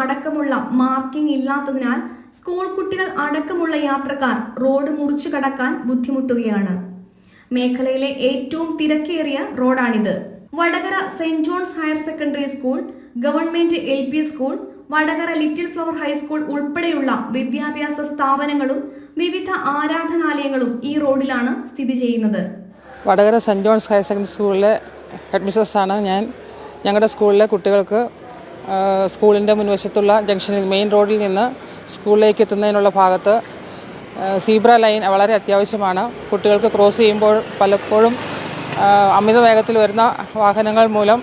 അടക്കമുള്ള മാർക്കിംഗ് ഇല്ലാത്തതിനാൽ സ്കൂൾ കുട്ടികൾ അടക്കമുള്ള യാത്രക്കാർ റോഡ് മുറിച്ചു കടക്കാൻ ബുദ്ധിമുട്ടുകയാണ്. മേഖലയിലെ ഏറ്റവും തിരക്കേറിയ റോഡാണിത്. Vadakara Saint John's Higher Secondary School Government L P School Vadakara Little Flower High School ഉൾപ്പെടെയുള്ള വിദ്യാഭ്യാസ സ്ഥാപനങ്ങളും വിവിധ ആരാധനാലയങ്ങളും ഈ റോഡിലാണ് സ്ഥിതി ചെയ്യുന്നത്. Vadakara Saint John's Higher Secondary സ്കൂളിലെ ഹെഡ്മിസ്ട്രസ് ആണ് ഞാൻ. ഞങ്ങളുടെ സ്കൂളിലെ കുട്ടികൾക്ക് സ്കൂളിന്റെ മുൻവശത്തുള്ള ജംഗ്ഷനിൽ മെയിൻ റോഡിൽ നിന്ന് സ്കൂളിലേക്ക് എത്തുന്നതിനുള്ള ഭാഗത്ത് സീബ്ര ലൈൻ വളരെ അത്യാവശ്യമാണ്. കുട്ടികൾക്ക് ക്രോസ് ചെയ്യുമ്പോൾ പലപ്പോഴും അമിത വേഗത്തിൽ വരുന്ന വാഹനങ്ങൾ മൂലം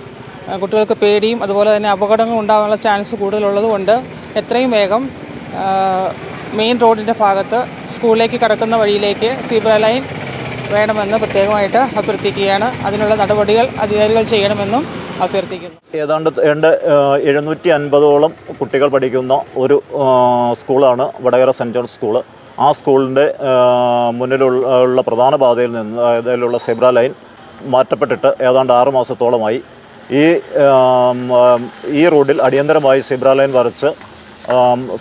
കുട്ടികൾക്ക് പേടിയും അതുപോലെ തന്നെ അപകടങ്ങൾ ഉണ്ടാകാനുള്ള ചാൻസ് കൂടുതലുള്ളതുകൊണ്ട് എത്രയും വേഗം മെയിൻ റോഡിന്റെ ഭാഗത്ത് സ്കൂളിലേക്ക് കടക്കുന്ന വഴിയിലേക്ക് സീബ്ര ലൈൻ വേണമെന്ന് പ്രത്യേകമായിട്ട് അഭ്യർത്ഥിക്കുകയാണ്. അതിനുള്ള നടപടികൾ അധികാരികൾ ചെയ്യണമെന്നും അഭ്യർത്ഥിക്കുന്നു. ഏതാണ്ട് രണ്ട് എഴുന്നൂറ്റി അൻപതോളം കുട്ടികൾ പഠിക്കുന്ന ഒരു സ്കൂളാണ് വടകര സെന്റ് ജോൺ സ്കൂൾ. ആ സ്കൂളിന്റെ മുന്നിലുള്ള പ്രധാന പാതയിൽ നിന്ന് അതിലുള്ള സെബ്ര ലൈൻ മാറ്റപ്പെട്ടിട്ട് ഏതാണ്ട് ആറ് മാസത്തോളമായി. ഈ ഈ റോഡിൽ അടിയന്തരമായി സെബ്ര ലൈൻ വരച്ച്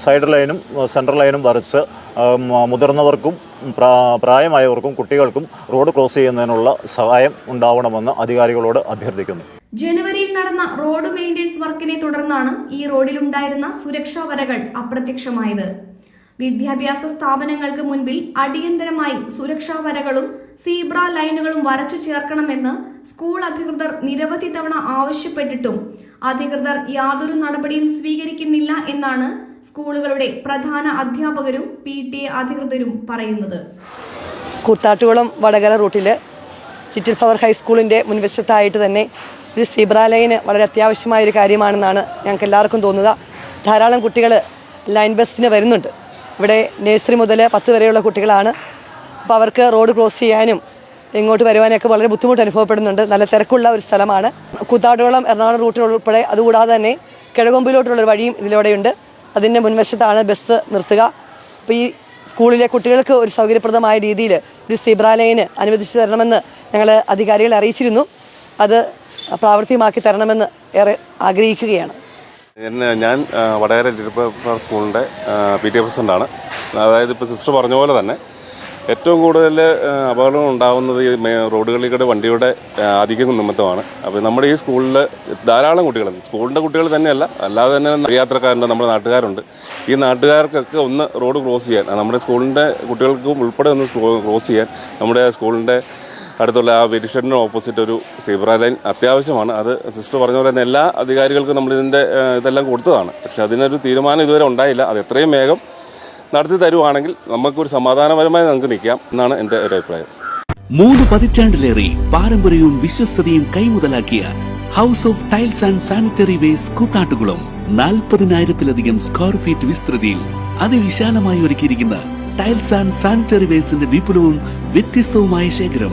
സൈഡ് ലൈനും സെൻട്രൽ ലൈനും വരച്ച് മുതിർന്നവർക്കും പ്രായമായവർക്കും കുട്ടികൾക്കും റോഡ് ക്രോസ് ചെയ്യുന്നതിനുള്ള സഹായം ഉണ്ടാവണമെന്ന് അധികാരികളോട് അഭ്യർത്ഥിക്കുന്നു. ജനുവരിയിൽ നടന്ന റോഡ് മെയിന്റെനൻസ് വർക്കിനെ തുടർന്നാണ് ഈ റോഡിലുണ്ടായിരുന്ന സുരക്ഷാ വരകൾ അപ്രത്യക്ഷമായത്. വിദ്യാഭ്യാസ സ്ഥാപനങ്ങൾക്ക് മുൻപിൽ അടിയന്തരമായി സുരക്ഷാ വരകളും സീബ്ര ലൈനുകളും വരച്ചു ചേർക്കണമെന്ന് സ്കൂൾ അധികൃതർ നിരവധി തവണ ആവശ്യപ്പെട്ടിട്ടും അധികൃതർ യാതൊരു നടപടിയും സ്വീകരിക്കുന്നില്ല എന്നാണ് സ്കൂളുകളുടെ പ്രധാന അധ്യാപകരും പി ടി എ അധികൃതരും പറയുന്നത്. കൂത്താട്ടുകുളം വടകര റൂട്ടിൽ ലിറ്റിൽ ഫവർ ഹൈസ്കൂളിന്റെ മുൻവശത്തായിട്ട് തന്നെ ഒരു സീബ്ര ലൈന് വളരെ അത്യാവശ്യമായ ഒരു കാര്യമാണെന്നാണ് ഞങ്ങൾക്ക് എല്ലാവർക്കും തോന്നുക. ധാരാളം കുട്ടികൾ ലൈൻ ബസ്സിന് വരുന്നുണ്ട്. ഇവിടെ നഴ്സറി മുതൽ പത്ത് വരെയുള്ള കുട്ടികളാണ്. അപ്പോൾ അവർക്ക് റോഡ് ക്രോസ് ചെയ്യാനും ഇങ്ങോട്ട് വരുവാനൊക്കെ വളരെ ബുദ്ധിമുട്ട് അനുഭവപ്പെടുന്നുണ്ട്. നല്ല തിരക്കുള്ള ഒരു സ്ഥലമാണ്. കൂത്താട്ടുകുളം എറണാകുളം റൂട്ടിൽ ഉൾപ്പെടെ അതുകൂടാതെ തന്നെ കിഴകൊമ്പിലോട്ടുള്ളൊരു വഴിയും ഇതിലൂടെയുണ്ട്. അതിന്റെ മുൻവശത്താണ് ബസ് നിർത്തുക. അപ്പോൾ ഈ സ്കൂളിലെ കുട്ടികൾക്ക് ഒരു സൗകര്യപ്രദമായ രീതിയിൽ ഒരു സീബ്ര അനുവദിച്ചു തരണമെന്ന് ഞങ്ങൾ അധികാരികളെ അറിയിച്ചിരുന്നു. അത് പ്രാവർത്തികമാക്കി തരണമെന്ന് ഏറെ ആഗ്രഹിക്കുകയാണ്. ഞാൻ വടകര സ്കൂളിന്റെ പി ടി എ പ്രസിഡന്റാണ് അതായത് ഇപ്പോൾ സിസ്റ്റർ പറഞ്ഞ പോലെ തന്നെ ഏറ്റവും കൂടുതൽ അപകടങ്ങൾ ഉണ്ടാകുന്നത് ഈ റോഡുകളിലൂടെ വണ്ടിയുടെ അധികം നിമിത്തമാണ്. അപ്പോൾ നമ്മുടെ ഈ സ്കൂളിൽ ധാരാളം കുട്ടികൾ സ്കൂളിന്റെ കുട്ടികൾ തന്നെയല്ല അല്ലാതെ തന്നെ യാത്രക്കാരുണ്ട് നമ്മുടെ നാട്ടുകാരുണ്ട്. ഈ നാട്ടുകാർക്കൊക്കെ ഒന്ന് റോഡ് ക്രോസ് ചെയ്യാൻ നമ്മുടെ സ്കൂളിന്റെ കുട്ടികൾക്കും ഉൾപ്പെടെ ഒന്ന് ക്രോസ് ചെയ്യാൻ നമ്മുടെ സ്കൂളിന്റെ അടുത്തുള്ള ആ വെരിഷഡിന് ഓപ്പോസിറ്റ് ഒരു സീബ്ര ലൈൻ അത്യാവശ്യമാണ്. അത് സിസ്റ്റർ പറഞ്ഞ പോലെ തന്നെ എല്ലാ അധികാരികൾക്കും നമ്മൾ ഇതിന്റെ ഇതെല്ലാം കൊടുത്തതാണ്. പക്ഷെ അതിനൊരു തീരുമാനം ഇതുവരെ ഉണ്ടായില്ല. അത് എത്രയും വേഗം നടത്തി തരുവാണെങ്കിൽ നമുക്കൊരു സമാധാനപരമായി നമുക്ക് നിൽക്കാം എന്നാണ് എന്റെ ഒരു അഭിപ്രായം. മൂന്ന് പതിറ്റാണ്ടിലേറെ പാരമ്പര്യവും വിശ്വസ്തതയും കൈമുതലാക്കിയ House of Tiles and Sanitary waste Koothattukulam നാൽപ്പതിനായിരത്തിലധികം സ്ക്വയർ ഫീറ്റ് വിസ്തൃതിയിൽ അതിവിശാലമായി ഒരുക്കിയിരിക്കുന്ന ടൈൽസ് ആൻഡ് സാനിറ്ററി വേസ്റ്റിന്റെ വിപുലവും വ്യത്യസ്തവുമായ ശേഖരം